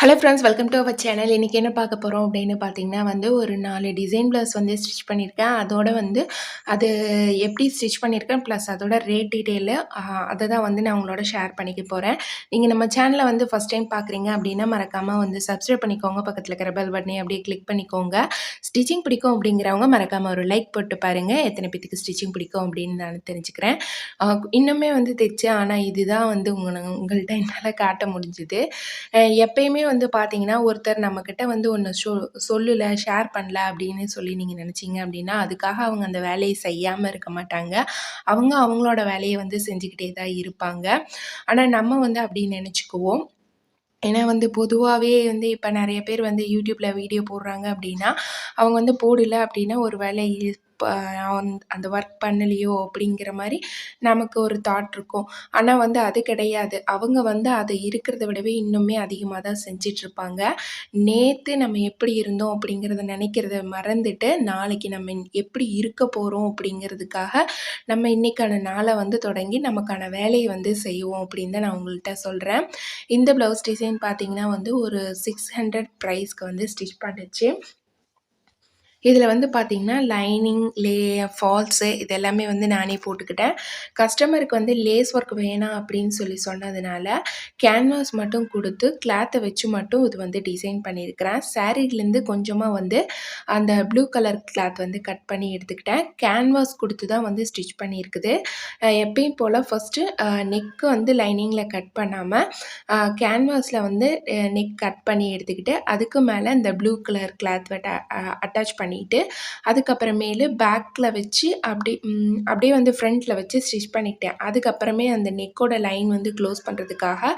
Hello friends welcome to our channel இன்றைக்கி என்ன பார்க்க போகிறோம் அப்படின்னு பார்த்தீங்கன்னா வந்து ஒரு நாலு டிசைன் ப்ளவுஸ் வந்து ஸ்டிச் பண்ணியிருக்கேன். அதோட வந்து அது எப்படி ஸ்டிச் பண்ணியிருக்கேன் ப்ளஸ் அதோட ரேட் டீட்டெயிலு அதை தான் வந்து நான் உங்களோட ஷேர் பண்ணிக்க போகிறேன் நீங்கள் நம்ம சேனலை வந்து ஃபஸ்ட் டைம் பார்க்குறீங்க அப்படின்னா மறக்காமல் வந்து சப்ஸ்கிரைப் பண்ணிக்கோங்க. பக்கத்தில் இருக்கிற பெல் பட்டனை அப்படியே கிளிக் பண்ணிக்கோங்க. ஸ்டிச்சிங் பிடிக்கும் அப்படிங்கிறவங்க மறக்காமல் ஒரு லைக் போட்டு பாருங்கள் எத்தனை பேத்துக்கு ஸ்டிச்சிங் பிடிக்கும் அப்படின்னு நான் தெரிஞ்சுக்கிறேன். இன்னுமே வந்து தைச்சேன். ஆனால் இதுதான் வந்து உங்களை உங்கள்கிட்ட என்னால் காட்ட முடிஞ்சுது. எப்பயுமே வந்து பார்த்தீங்கன்னா ஒருத்தர் நம்மக்கிட்ட வந்து ஒன்று சொ சொல்லல ஷேர் பண்ணல அப்படின்னு சொல்லி நீங்கள் நினச்சிங்க அப்படின்னா அதுக்காக அவங்க அந்த வேலையை செய்யாமல் இருக்க மாட்டாங்க. அவங்க அவங்களோட வேலையை வந்து செஞ்சுக்கிட்டே தான் இருப்பாங்க. ஆனால் நம்ம வந்து அப்படி நினச்சிக்குவோம். ஏன்னா வந்து பொதுவாகவே வந்து இப்போ நிறைய பேர் வந்து யூடியூப்பில் வீடியோ போடுறாங்க அப்படின்னா அவங்க வந்து போடல அப்படின்னா ஒரு வேலை அந்த ஒர்க் பண்ணலையோ அப்படிங்கிற மாதிரி நமக்கு ஒரு தாட் இருக்கும். ஆனால் வந்து அது கிடையாது. அவங்க வந்து அதை இருக்கிறத விடவே இன்னுமே அதிகமாக தான் செஞ்சிட்ருப்பாங்க. நேற்று நம்ம எப்படி இருந்தோம் அப்படிங்கிறத நினைக்கிறத மறந்துட்டு நாளைக்கு நம்ம எப்படி இருக்க போகிறோம் அப்படிங்கிறதுக்காக நம்ம இன்றைக்கான நாளை வந்து தொடங்கி நமக்கான வேலையை வந்து செய்வோம் அப்படின்னு தான் நான் உங்கள்கிட்ட சொல்கிறேன் இந்த ப்ளவுஸ் டிசைன் பார்த்தீங்கன்னா வந்து ஒரு சிக்ஸ் ஹண்ட்ரட் ப்ரைஸ்க்கு வந்து ஸ்டிச் பண்ணுச்சு. இதில் வந்து பார்த்திங்கன்னா லைனிங் லே ஃபால்ஸு இது எல்லாமே வந்து நானே போட்டுக்கிட்டேன். கஸ்டமருக்கு வந்து லேஸ் ஒர்க் வேணாம் அப்படின்னு சொல்லி சொன்னதுனால கேன்வாஸ் மட்டும் கொடுத்து கிளாத்தை வச்சு மட்டும் இது வந்து டிசைன் பண்ணியிருக்கிறேன். சாரீலேருந்து கொஞ்சமாக வந்து அந்த ப்ளூ கலர் கிளாத் வந்து கட் பண்ணி எடுத்துக்கிட்டேன். கேன்வாஸ் கொடுத்து தான் வந்து ஸ்டிச் பண்ணியிருக்குது. எப்பயும் போல் ஃபஸ்ட்டு நெக்கு வந்து லைனிங்கில் கட் பண்ணாமல் கேன்வாஸில் வந்து நெக் கட் பண்ணி எடுத்துக்கிட்டு அதுக்கு மேலே இந்த ப்ளூ கலர் கிளாத் அட்டாச் பண்ணி பண்ணிவிட்டு அதுக்கப்புறமேலு பேக்கில் வச்சு அப்படி அப்படியே வந்து ஃப்ரண்ட்டில் வச்சு ஸ்டிச் பண்ணிக்கிட்டேன். அதுக்கப்புறமே அந்த நெக்கோட லைன் வந்து க்ளோஸ் பண்ணுறதுக்காக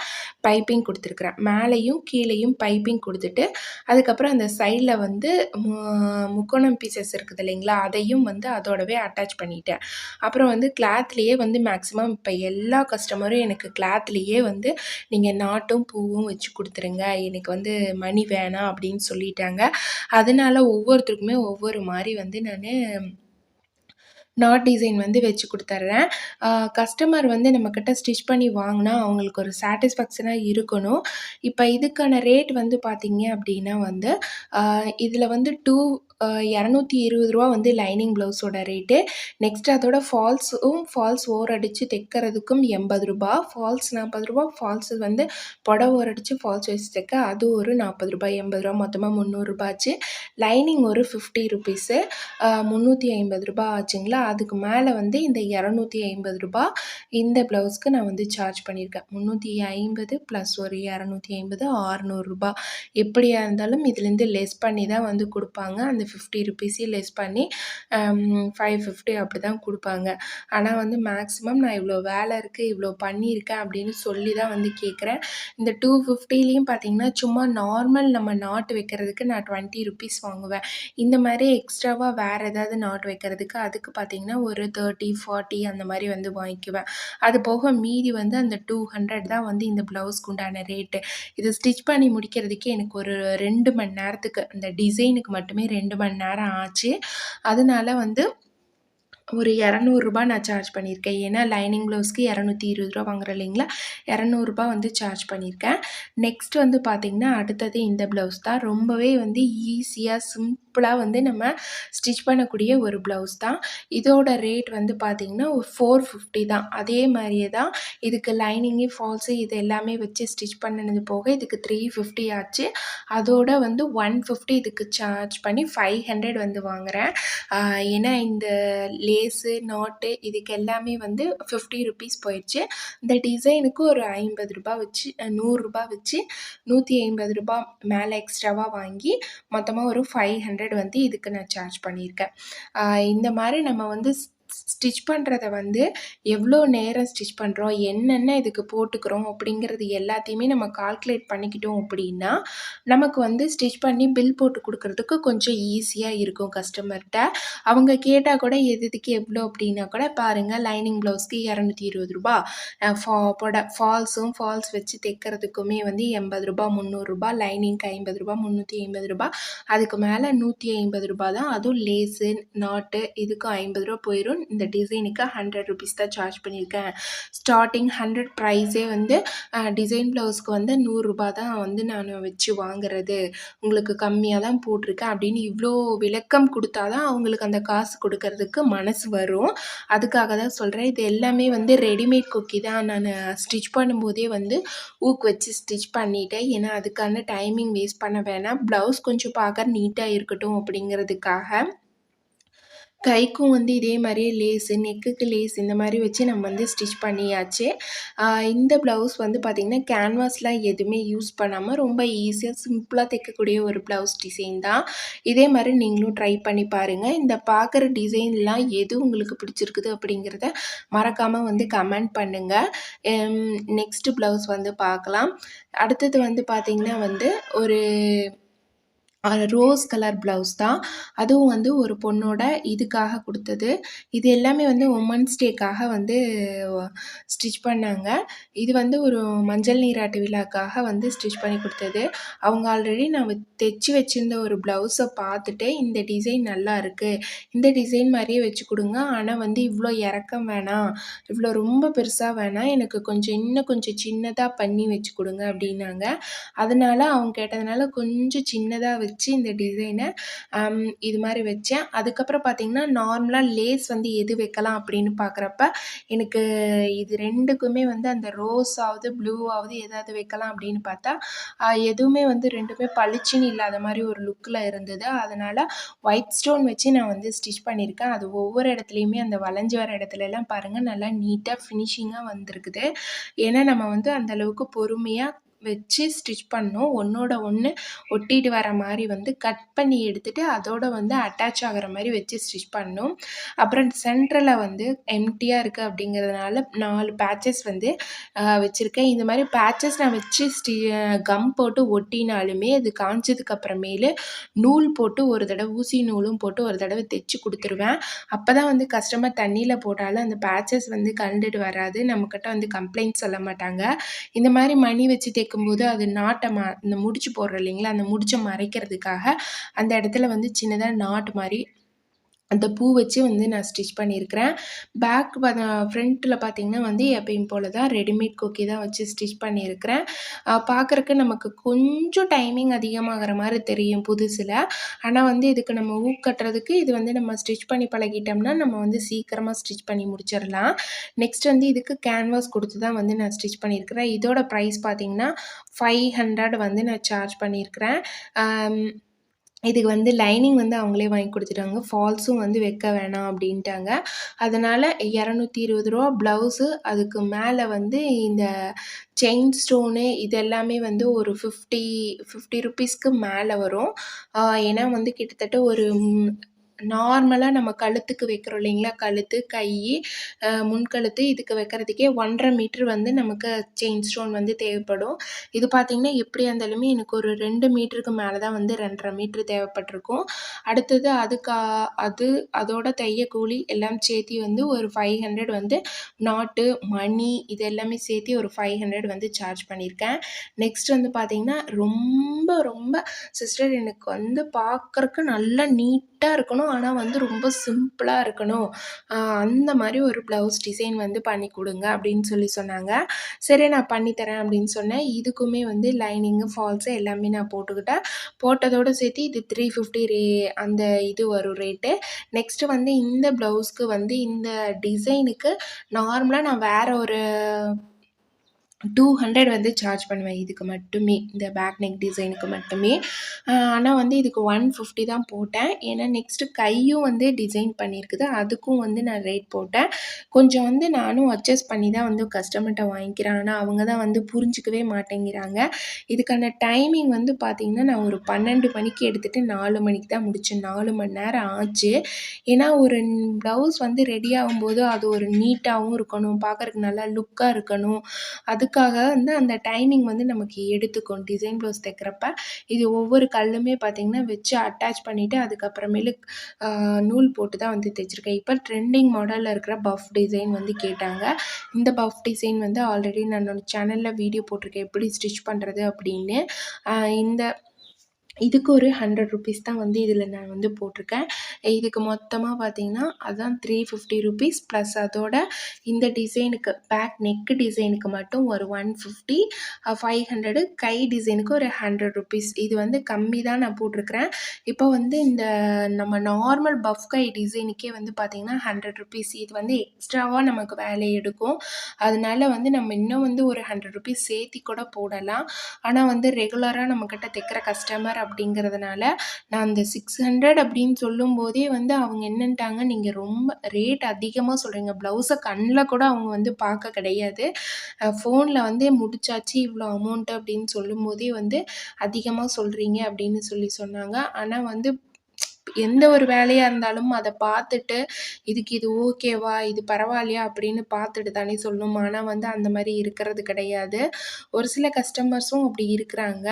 பைப்பிங் கொடுத்துருக்குறேன். மேலேயும் கீழேயும் பைப்பிங் கொடுத்துட்டு அதுக்கப்புறம் அந்த சைடில் வந்து முக்கோணம் பீசஸ் இருக்குது இல்லைங்களா அதையும் வந்து அதோடவே அட்டாச் பண்ணிட்டேன். அப்புறம் வந்து கிளாத்லேயே வந்து மேக்ஸிமம் இப்போ எல்லா கஸ்டமரும் எனக்கு கிளாத்லேயே வந்து நீங்கள் நாட்டும் பூவும் வச்சு கொடுத்துருங்க. எனக்கு வந்து மணி வேணாம் அப்படின்னு சொல்லிட்டாங்க. அதனால ஒவ்வொருத்தருக்குமே ஒவ்வொரு மாதிரி வந்து நான் நாட் டிசைன் வந்து வச்சு கொடுத்துட்றேன் கஸ்டமர் வந்து நம்மக்கிட்ட ஸ்டிச் பண்ணி வாங்கினா அவங்களுக்கு ஒரு சாட்டிஸ்ஃபேக்ஷனாக இருக்கணும். இப்போ இதுக்கான ரேட் வந்து பார்த்திங்க அப்படின்னா வந்து இதில் வந்து டூ இரநூத்தி இருபது ரூபா வந்து லைனிங் ப்ளவுஸோட ரேட்டு. நெக்ஸ்ட் அதோட ஃபால்ஸும் ஃபால்ஸ் ஓர் அடித்து தைக்கிறதுக்கும் எண்பது ரூபா. ஃபால்ஸ் நாற்பது ரூபா ஃபால்ஸ் வந்து புடவ ஓர் அடித்து ஃபால்ஸ் வச்சு தைக்க அது ஒரு நாற்பது ரூபாய் எண்பது ரூபா மொத்தமாக முந்நூறுரூபா ஆச்சு. லைனிங் ஒரு ஃபிஃப்டி ருபீஸு முந்நூற்றி ஐம்பது ரூபா ஆச்சுங்களா? அதுக்கு மேலே வந்து இந்த இரநூத்தி ஐம்பது ரூபா இந்த ப்ளவுஸ்க்கு நான் வந்து சார்ஜ் பண்ணியிருக்கேன். முந்நூற்றி ஐம்பது ப்ளஸ் ஒரு இரநூத்தி ஐம்பது ஆறுநூறுபா எப்படியா இருந்தாலும் இதுலேருந்து லெஸ் பண்ணி தான் வந்து கொடுப்பாங்க. அந்த ஃபிஃப்டி ருபீஸையும் லெஸ் பண்ணி um, ஃபைவ் ஃபிஃப்டி அப்படி தான் கொடுப்பாங்க. ஆனால் வந்து மேக்ஸிமம் நான் இவ்வளோ வேலை இருக்குது இவ்வளோ பண்ணியிருக்கேன் அப்படின்னு சொல்லி தான் வந்து கேட்குறேன் இந்த டூ ஃபிஃப்டிலையும் பார்த்தீங்கன்னா சும்மா நார்மல் நம்ம நாட்டு வைக்கிறதுக்கு நான் டுவெண்ட்டி ருபீஸ் வாங்குவேன். இந்த மாதிரி எக்ஸ்ட்ராவாக வேறு ஏதாவது நாட் வைக்கிறதுக்கு அதுக்கு பார்த்திங்கன்னா ஒரு தேர்ட்டி ஃபார்ட்டி அந்த மாதிரி வந்து வாங்கிக்குவேன். அது போக மீதி வந்து அந்த டூ ஹண்ட்ரட் தான் வந்து இந்த ப்ளவுஸ்க்கு உண்டான ரேட்டு இது ஸ்டிச் பண்ணி முடிக்கிறதுக்கே எனக்கு ஒரு ரெண்டு மணி நேரத்துக்கு அந்த டிசைனுக்கு மட்டுமே ரெண்டு மணி நேரம் ஆச்சு. அதனால வந்து ஒரு இரநூறுபா நான் சார்ஜ் பண்ணியிருக்கேன். ஏன்னா லைனிங் ப்ளவுஸ்க்கு இரநூத்தி இருபது ரூபா வாங்குறேன் இல்லைங்களா? இரநூறுபா வந்து சார்ஜ் பண்ணியிருக்கேன். நெக்ஸ்ட் வந்து பார்த்திங்கன்னா அடுத்தது இந்த ப்ளவுஸ் தான். ரொம்பவே வந்து ஈஸியாக சிம்பிளாக வந்து நம்ம ஸ்டிச் பண்ணக்கூடிய ஒரு ப்ளவுஸ் தான். இதோட ரேட் வந்து பார்த்திங்கன்னா ஒரு ஃபோர் ஃபிஃப்டி தான். அதே மாதிரியே தான் இதுக்கு லைனிங்கு ஃபால்ஸு இது எல்லாமே வச்சு ஸ்டிச் பண்ணினது போக இதுக்கு த்ரீ ஃபிஃப்டி ஆச்சு. அதோட வந்து ஒன் ஃபிஃப்டி இதுக்கு சார்ஜ் பண்ணி ஃபைவ் ஹண்ட்ரட் வந்து வாங்குகிறேன் ஏன்னா இந்த லே லேஸு நாட்டு இதுக்கு எல்லாமே வந்து ஃபிஃப்டி ருபீஸ் போயிடுச்சு. இந்த டிசைனுக்கு ஒரு ஐம்பது ரூபா வச்சு நூறுரூபா வச்சு நூற்றி ஐம்பது ரூபா மேலே எக்ஸ்ட்ராவாக வாங்கி மொத்தமாக ஒரு ஃபைவ் ஹண்ட்ரட் வந்து இதுக்கு நான் சார்ஜ் பண்ணியிருக்கேன். இந்த மாதிரி நம்ம வந்து ஸ்டிச் பண்ணுறத வந்து எவ்வளோ நேரம் ஸ்டிச் பண்ணுறோம் என்னென்ன இதுக்கு போட்டுக்கிறோம் அப்படிங்கிறது எல்லாத்தையுமே நம்ம கால்குலேட் பண்ணிக்கிட்டோம் அப்படின்னா நமக்கு வந்து ஸ்டிச் பண்ணி பில் போட்டு கொடுக்குறதுக்கு கொஞ்சம் ஈஸியாக இருக்கும் கஸ்டமர்கிட்ட அவங்க கேட்டால் கூட எது இதுக்கு எவ்வளோ அப்படின்னா கூட பாருங்கள் லைனிங் ப்ளவுஸ்க்கு இரநூத்தி இருபது ரூபா. ஃபா பொட ஃபால்ஸும் ஃபால்ஸ் வச்சு தைக்கிறதுக்குமே வந்து எண்பது ரூபா முந்நூறுரூபா லைனிங்க்கு ஐம்பது ரூபா முந்நூற்றி ஐம்பது ரூபா. அதுக்கு மேலே நூற்றி ஐம்பது ரூபா தான் அதுவும் லேஸு நாட்டு இதுக்கும் ஐம்பது ரூபா போயிடும் இந்த டிசைனுக்கு ஹண்ட்ரட் ருபீஸ் தான் சார்ஜ் பண்ணியிருக்கேன். ஸ்டார்டிங் ஹண்ட்ரட் ப்ரைஸே வந்து டிசைன் ப்ளவுஸ்க்கு வந்து நூறுரூபா தான் வந்து நான் வச்சு வாங்குறது. உங்களுக்கு கம்மியாக தான் போட்டிருக்கேன் அப்படின்னு இவ்வளோ விளக்கம் கொடுத்தா தான் அவங்களுக்கு அந்த காசு கொடுக்கறதுக்கு மனசு வரும். அதுக்காக தான் சொல்கிறேன் இது எல்லாமே வந்து ரெடிமேட் கொக்கி தான். நான் ஸ்டிச் பண்ணும்போதே வந்து ஊக்கு வச்சு ஸ்டிச் பண்ணிட்டேன். ஏன்னா அதுக்கான டைமிங் வேஸ்ட் பண்ண வேணாம். ப்ளவுஸ் கொஞ்சம் பார்க்க நீட்டாக இருக்கட்டும் அப்படிங்கிறதுக்காக. கைக்கும் வந்து இதே மாதிரியே லேஸு நெக்குக்கு லேஸ் இந்த மாதிரி வச்சு நம்ம வந்து ஸ்டிச் பண்ணியாச்சு. இந்த ப்ளவுஸ் வந்து பார்த்திங்கன்னா கேன்வாஸ்லாம் எதுவுமே யூஸ் பண்ணாமல் ரொம்ப ஈஸியாக சிம்பிளாக தைக்கக்கூடிய ஒரு ப்ளவுஸ் டிசைன் தான். இதே மாதிரி நீங்களும் ட்ரை பண்ணி பாருங்கள் இந்த பார்க்குற டிசைன்லாம் எது உங்களுக்கு பிடிச்சிருக்குது அப்படிங்கிறத மறக்காமல் வந்து கமெண்ட் பண்ணுங்கள் நெக்ஸ்ட்டு ப்ளவுஸ் வந்து பார்க்கலாம் அடுத்தது வந்து பார்த்திங்கன்னா வந்து ஒரு ரோஸ் கலர் ப்ளவுஸ் தான். அதுவும் வந்து ஒரு பொண்ணோட இதுக்காக கொடுத்தது. இது எல்லாமே வந்து உமன்ஸ் டேக்காக வந்து ஸ்டிச் பண்ணாங்க. இது வந்து ஒரு மஞ்சள் நீராட்டு விழாக்காக வந்து ஸ்டிச் பண்ணி கொடுத்தது. அவங்க ஆல்ரெடி நான் தைச்சி வச்சுருந்த ஒரு ப்ளவுஸை பார்த்துட்டு இந்த டிசைன் நல்லா இருக்குது இந்த டிசைன் மாதிரியே வச்சு கொடுங்க. ஆனால் வந்து இவ்வளோ இறக்கம் வேணாம். இவ்வளோ ரொம்ப பெருசாக வேணாம். எனக்கு கொஞ்சம் இன்னும் கொஞ்சம் சின்னதாக பண்ணி வச்சு கொடுங்க அப்படின்னாங்க. அதனால் அவங்க கேட்டதுனால கொஞ்சம் சின்னதாக வச்சு இந்த டிசைனை இது மாதிரி வச்சேன். அதுக்கப்புறம் பார்த்திங்கன்னா நார்மலாக லேஸ் வந்து எது வைக்கலாம் அப்படின்னு பார்க்குறப்ப எனக்கு இது ரெண்டுக்குமே வந்து அந்த ரோஸ் ஆகுது ப்ளூ ஆகுது எதாவது வைக்கலாம் அப்படின்னு பார்த்தா எதுவுமே வந்து ரெண்டுமே பளிச்சுன்னு இல்லாத மாதிரி ஒரு லுக்கில் இருந்தது. அதனால் ஒயிட் ஸ்டோன் வச்சு நான் வந்து ஸ்டிச் பண்ணியிருக்கேன். அது ஒவ்வொரு இடத்துலையுமே அந்த வளைஞ்சி வர இடத்துலலாம் பாருங்கள் நல்லா நீட்டாக ஃபினிஷிங்காக வந்திருக்குது. ஏன்னா நம்ம வந்து அந்தளவுக்கு பொறுமையாக வச்சு ஸ்டிச் பண்ணோம். ஒன்றோட ஒன்று ஒட்டிட்டு வர மாதிரி வந்து கட் பண்ணி எடுத்துகிட்டு அதோட வந்து அட்டாச் ஆகிற மாதிரி வச்சு ஸ்டிச் பண்ணோம். அப்புறம் சென்டரில் வந்து எம்டியாக இருக்குது அப்படிங்கிறதுனால நாலு பேச்சஸ் வந்து வச்சுருக்கேன். இந்த மாதிரி பேச்சஸ் நான் வச்சு ஸ்டி கம் போட்டு ஒட்டினாலுமே அது காஞ்சதுக்கு அப்புறமேலு நூல் போட்டு ஒரு தடவை ஊசி நூலும் போட்டு ஒரு தடவை தைச்சி கொடுத்துருவேன். அப்போ தான் வந்து கஸ்டமர் தண்ணியில் போட்டாலும் அந்த பேச்சஸ் வந்து கண்டுட்டு வராது. நம்மக்கிட்ட வந்து கம்ப்ளைண்ட் சொல்ல மாட்டாங்க. இந்த மாதிரி மணி வச்சு தைக்க தைக்கும்போது அது நாட்டை மா இந்த முடிச்சு போடுறோம் இல்லைங்களா? அந்த முடிச்சை மறைக்கிறதுக்காக அந்த இடத்துல வந்து சின்னதாக நாட்டு மாதிரி அந்த பூ வச்சு வந்து நான் ஸ்டிச் பண்ணியிருக்கிறேன். பேக் ஃப்ரண்ட்டில் பார்த்திங்கன்னா வந்து எப்பயும் போல் தான் ரெடிமேட் கொக்கி தான் வச்சு ஸ்டிச் பண்ணியிருக்கிறேன். பார்க்குறக்கு நமக்கு கொஞ்சம் டைமிங் அதிகமாகிற மாதிரி தெரியும் புதுசில். ஆனால் வந்து இதுக்கு நம்ம ஊக்கட்டுறதுக்கு இது வந்து நம்ம ஸ்டிச் பண்ணி பழகிட்டோம்னா நம்ம வந்து சீக்கிரமாக ஸ்டிச் பண்ணி முடிச்சிடலாம். நெக்ஸ்ட் வந்து இதுக்கு கேன்வாஸ் கொடுத்து தான் வந்து நான் ஸ்டிச் பண்ணியிருக்கிறேன். இதோட ப்ரைஸ் பார்த்திங்கன்னா ஃபைவ் ஹண்ட்ரட் வந்து நான் சார்ஜ் பண்ணியிருக்கிறேன். இதுக்கு வந்து லைனிங் வந்து அவங்களே வாங்கி கொடுத்துட்டாங்க. ஃபால்ஸும் வந்து வைக்க வேணாம் அப்படின்ட்டாங்க. அதனால் இரநூத்தி இருபது ரூபா ப்ளவுஸு அதுக்கு மேலே வந்து இந்த செயின் ஸ்டோனு இது எல்லாமே வந்து ஒரு ஃபிஃப்டி ஃபிஃப்டி ருப்பீஸ்க்கு மேலே வரும். ஏன்னா வந்து கிட்டத்தட்ட ஒரு நார்மலாக நம்ம கழுத்துக்கு வைக்கிறோம் இல்லைங்களா? கழுத்து கை முன்கழுத்து இதுக்கு வைக்கிறதுக்கே ஒன்றரை மீட்ரு வந்து நமக்கு செயின் ஸ்டோன் வந்து தேவைப்படும். இது பார்த்திங்கன்னா எப்படியா இருந்தாலுமே எனக்கு ஒரு ரெண்டு மீட்டருக்கு மேலே தான் வந்து ரெண்டரை மீட்ரு தேவைப்பட்டிருக்கும். அடுத்தது அதுக்கு அது அதோட தைய கூலி எல்லாம் சேர்த்தி வந்து ஒரு ஃபைவ் ஹண்ட்ரட் வந்து நாட்டு மணி இது எல்லாமே சேர்த்தி ஒரு ஃபைவ் ஹண்ட்ரட் வந்து சார்ஜ் பண்ணியிருக்கேன். நெக்ஸ்ட் வந்து பார்த்திங்கன்னா ரொம்ப ரொம்ப சிஸ்டர் எனக்கு வந்து பார்க்குறக்கு நல்லா நீட்டாக இருக்கணும். ஆனால் வந்து ரொம்ப சிம்பிளாக இருக்கணும். அந்த மாதிரி ஒரு ப்ளவுஸ் டிசைன் வந்து பண்ணி கொடுங்க அப்படின்னு சொல்லி சொன்னாங்க. சரி நான் பண்ணித்தரேன் அப்படின்னு சொன்னேன். இதுக்குமே வந்து லைனிங்கு ஃபால்ஸு எல்லாமே நான் போட்டுக்கிட்டேன். போட்டதோடு சேர்த்து இது த்ரீ ஃபிஃப்டி ரே அந்த இது வரும் ரேட்டு நெக்ஸ்ட்டு வந்து இந்த ப்ளவுஸ்க்கு வந்து இந்த டிசைனுக்கு நார்மலாக நான் வேறு ஒரு டூ ஹண்ட்ரட் வந்து சார்ஜ் பண்ணுவேன். இதுக்கு மட்டுமே இந்த பேக் நெக் டிசைனுக்கு மட்டுமே. ஆனால் வந்து இதுக்கு ஒன் ஃபிஃப்டி தான் போட்டேன். ஏன்னா நெக்ஸ்ட்டு கையும் வந்து டிசைன் பண்ணியிருக்குது. அதுக்கும் வந்து நான் ரேட் போட்டேன். கொஞ்சம் வந்து நானும் அட்ஜஸ்ட் பண்ணி தான் வந்து கஸ்டமர்கிட்ட வாங்கிக்கிறேன். ஆனால் அவங்க தான் வந்து புரிஞ்சிக்கவே மாட்டேங்கிறாங்க. இதுக்கான டைமிங் வந்து பார்த்திங்கன்னா நான் ஒரு பன்னெண்டு மணிக்கு எடுத்துகிட்டு நாலு மணிக்கு தான் முடித்தேன் நாலு மணி நேரம் ஆச்சு. ஏன்னா ஒரு ப்ளவுஸ் வந்து ரெடி ஆகும்போது அது ஒரு நீட்டாகவும் இருக்கணும். பார்க்குறதுக்கு நல்லா லுக்காக இருக்கணும். அது அதுக்காக வந்து அந்த டைமிங் வந்து நமக்கு எடுத்துக்கும். டிசைன் ப்ளவுஸ் தைக்கிறப்ப இது ஒவ்வொரு கல்லுமே பார்த்திங்கன்னா வச்சு அட்டாச் பண்ணிவிட்டு அதுக்கப்புறமேலு நூல் போட்டு தான் வந்து தைச்சிருக்கேன். இப்போ ட்ரெண்டிங் மாடலில் இருக்கிற பஃப் டிசைன் வந்து கேட்டாங்க. இந்த பஃப் டிசைன் வந்து ஆல்ரெடி நான் சேனலில் வீடியோ போட்டிருக்கேன். எப்படி ஸ்டிச் பண்ணுறது அப்படின்னு. இந்த இதுக்கு ஒரு ஹண்ட்ரட் ருபீஸ் தான் வந்து இதில் நான் வந்து போட்டிருக்கேன். இதுக்கு மொத்தமாக பார்த்தீங்கன்னா அதுதான் த்ரீ ஃபிஃப்டி ருபீஸ் ப்ளஸ் அதோட இந்த டிசைனுக்கு பேக் நெக்கு டிசைனுக்கு மட்டும் ஒரு ஒன் ஃபிஃப்டி ஃபைவ் ஹண்ட்ரடு கை டிசைனுக்கு ஒரு ஹண்ட்ரட் ருபீஸ் இது வந்து கம்மி தான் நான் போட்டிருக்கிறேன். இப்போ வந்து இந்த நம்ம நார்மல் பஃப் கை டிசைனுக்கே வந்து பார்த்திங்கன்னா ஹண்ட்ரட் ருபீஸ் இது வந்து எக்ஸ்ட்ராவாக நமக்கு வேலை எடுக்கும். அதனால வந்து நம்ம இன்னும் வந்து ஒரு ஹண்ட்ரட் ருபீஸ் சேர்த்தி கூட போடலாம். ஆனால் வந்து ரெகுலராக நம்மக்கிட்ட தைக்கிற கஸ்டமர் அப்படிங்கிறதுனால நான் அந்த சிக்ஸ் ஹண்ட்ரட் அப்படின்னு சொல்லும்போதே வந்து அவங்க என்னன்ட்டாங்க நீங்கள் ரொம்ப ரேட் அதிகமாக சொல்கிறீங்க ப்ளவுஸை கண்ணில் கூட அவங்க வந்து பார்க்க கிடையாது. ஃபோனில் வந்து முடிச்சாச்சு இவ்வளோ அமௌண்ட்டு அப்படின்னு சொல்லும்போதே வந்து அதிகமாக சொல்கிறீங்க அப்படின்னு சொல்லி சொன்னாங்க. ஆனால் வந்து எந்த ஒரு வேலையாக இருந்தாலும் அதை பார்த்துட்டு இதுக்கு இது ஓகேவா இது பரவாயில்லையா? அப்படின்னு பார்த்துட்டு தானே சொல்லணும். ஆனால் வந்து அந்த மாதிரி இருக்கிறது கிடையாது. ஒரு சில கஸ்டமர்ஸும் அப்படி இருக்கிறாங்க.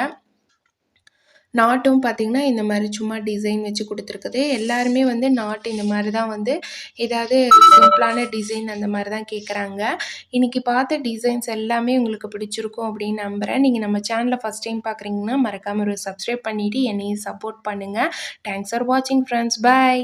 நாட்டும் பார்த்திங்கன்னா இந்த மாதிரி சும்மா டிசைன் வச்சு கொடுத்துருக்குது. எல்லாருமே வந்து நாட்டு இந்த மாதிரி தான் வந்து ஏதாவது சிம்பிளான டிசைன் அந்த மாதிரி தான் கேட்குறாங்க இன்றைக்கி பார்த்த டிசைன்ஸ் எல்லாமே உங்களுக்கு பிடிச்சிருக்கும் அப்படின்னு நம்புகிறேன் நீங்கள் நம்ம சேனலை ஃபஸ்ட் டைம் பார்க்குறீங்கன்னா மறக்காமல் ஒரு சப்ஸ்கிரைப் பண்ணிவிட்டு என்னையும் சப்போர்ட் பண்ணுங்கள் தேங்க்ஸ் ஃபார் வாட்சிங் ஃப்ரெண்ட்ஸ் பாய்